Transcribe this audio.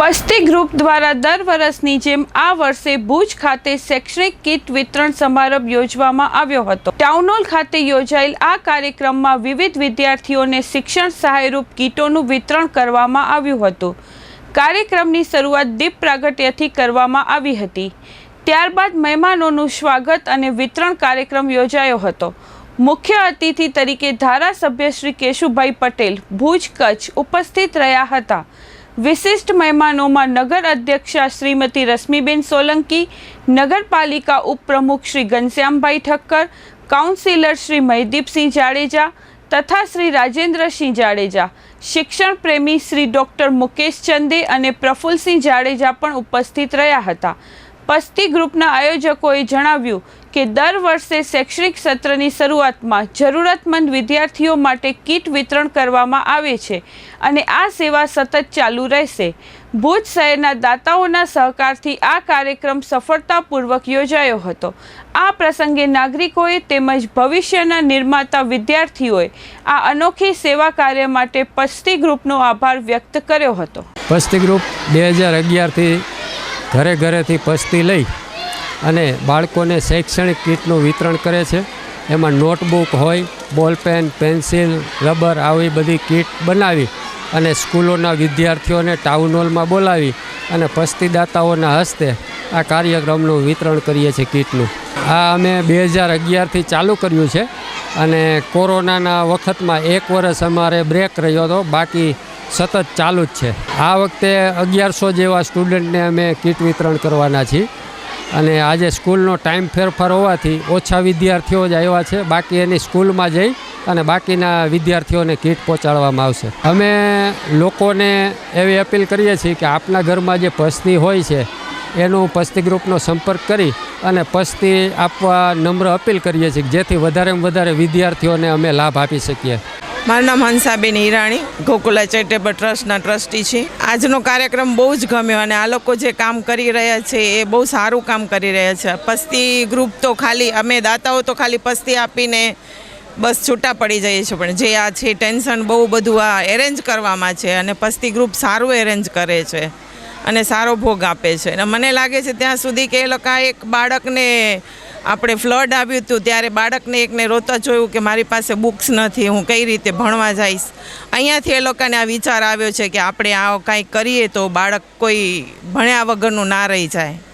પસ્તી group દ્વારા દર વર્ષની જેમ આ વર્ષે ભુજ ખાતે શૈક્ષણિક કીટ વિતરણ સમારંભ યોજવામાં આવ્યો હતો. ટાઉનોલ ખાતે યોજાયેલ આ કાર્યક્રમમાં વિવિધ વિદ્યાર્થીઓને શિક્ષણ સહાયરૂપ કીટોનું વિતરણ કરવામાં આવ્યું હતું. કાર્યક્રમની શરૂઆત દીપ પ્રાગટ્યથી કરવામાં આવી હતી. ત્યારબાદ મહેમાનોનું સ્વાગત અને વિતરણ કાર્યક્રમ યોજાયો હતો. મુખ્ય અતિથિ તરીકે ધારાસભ્ય શ્રી કેશુભાઈ પટેલ ભુજ કચ્છ ઉપસ્થિત રહ્યા હતા. વિશિષ્ટ મહેમાનોમાં નગર અધ્યક્ષા શ્રીમતી રશ્મિબેન સોલંકી, નગરપાલિકા ઉપપ્રમુખ શ્રી ઘનશ્યામભાઈ ઠક્કર, કાઉન્સિલર શ્રી મહિદીપસિંહ જાડેજા તથા શ્રી રાજેન્દ્રસિંહ જાડેજા, શિક્ષણ પ્રેમી શ્રી ડૉક્ટર મુકેશ ચંદે અને પ્રફુલ્લસિંહ જાડેજા પણ ઉપસ્થિત રહ્યા હતા. પસ્તી ગ્રુપના આયોજકોએ જણાવ્યું કે દર વર્ષે શૈક્ષણિક સત્રની શરૂઆતમાં જરૂરતમંદ વિદ્યાર્થીઓ માટે કીટ વિતરણ કરવામાં આવે છે અને આ સેવા સતત ચાલુ રહેશે. ભુજ શહેરના દાતાઓના સહકારથી આ કાર્યક્રમ સફળતાપૂર્વક યોજાયો હતો. આ પ્રસંગે નાગરિકોએ તેમજ ભવિષ્યના નિર્માતા વિદ્યાર્થીઓએ આ અનોખી સેવા કાર્ય માટે પસ્તી ગ્રુપનો આભાર વ્યક્ત કર્યો હતો. પસ્તી ગ્રુપ બે હજાર અગિયારથી ઘરે ઘરેથી પસ્તી લઈ અને બાળકોને શૈક્ષણિક કીટનું વિતરણ કરે છે. એમાં નોટબુક હોય, બોલપેન, પેન્સિલ, રબર આવી બધી કીટ બનાવી અને સ્કૂલોના વિદ્યાર્થીઓને ટાઉન હોલમાં બોલાવી અને પસ્તીદાતાઓના હસ્તે આ કાર્યક્રમનું વિતરણ કરીએ છીએ કીટનું. આ અમે બે હજાર અગિયારથી ચાલુ કર્યું છે અને કોરોનાના વખતમાં એક વર્ષ અમારે બ્રેક રહ્યો હતો, બાકી સતત ચાલુ જ છે. આ વખતે અગિયારસો જેવા સ્ટુડન્ટને અમે કીટ વિતરણ કરવાના છીએ. અને આજે સ્કૂલનો ટાઈમ ફેરફાર હોવાથી ઓછા વિદ્યાર્થીઓ જ આવ્યા છે. બાકી એની સ્કૂલમાં જઈ અને બાકીના વિદ્યાર્થીઓને કીટ પહોંચાડવામાં આવશે. અમે લોકોને એવી અપીલ કરીએ છીએ કે આપના ઘરમાં જે પસ્તી હોય છે, એનું પસ્તી ગ્રુપનો સંપર્ક કરી અને પસ્તી આપવા નમ્ર અપીલ કરીએ છીએ જેથી વધારેમાં વધારે વિદ્યાર્થીઓને અમે લાભ આપી શકીએ. મારું નામ હંસાબેન ઈરાણી, ગોકુલા ચેરિટેબલ ટ્રસ્ટના ટ્રસ્ટી છે. આજનો કાર્યક્રમ બહુ જ ગમ્યો અને આ લોકો જે કામ કરી રહ્યા છે એ બહુ સારું કામ કરી રહ્યા છે. પસ્તી ગ્રુપ તો ખાલી, અમે દાતાઓ તો ખાલી પસ્તી આપીને બસ છૂટા પડી જઈએ છીએ, પણ જે આ છે ટેન્શન બહુ બધું આ એરેન્જ કરવામાં છે અને પસ્તી ગ્રુપ સારું એરેન્જ કરે છે અને સારો ભોગ આપે છે. અને મને લાગે છે ત્યાં સુધી કે એ લોકો એક બાળકને આપણે ફ્લડ આવ્યું હતું ત્યારે બાળકને એકને રોતા જોયું કે મારી પાસે બુક્સ નથી, હું કઈ રીતે ભણવા જઈશ? અહીંયાથી એ લોકોને આ વિચાર આવ્યો છે કે આપણે આ કાંઈક કરીએ તો બાળક કોઈ ભણ્યા વગરનું ના રહી જાય.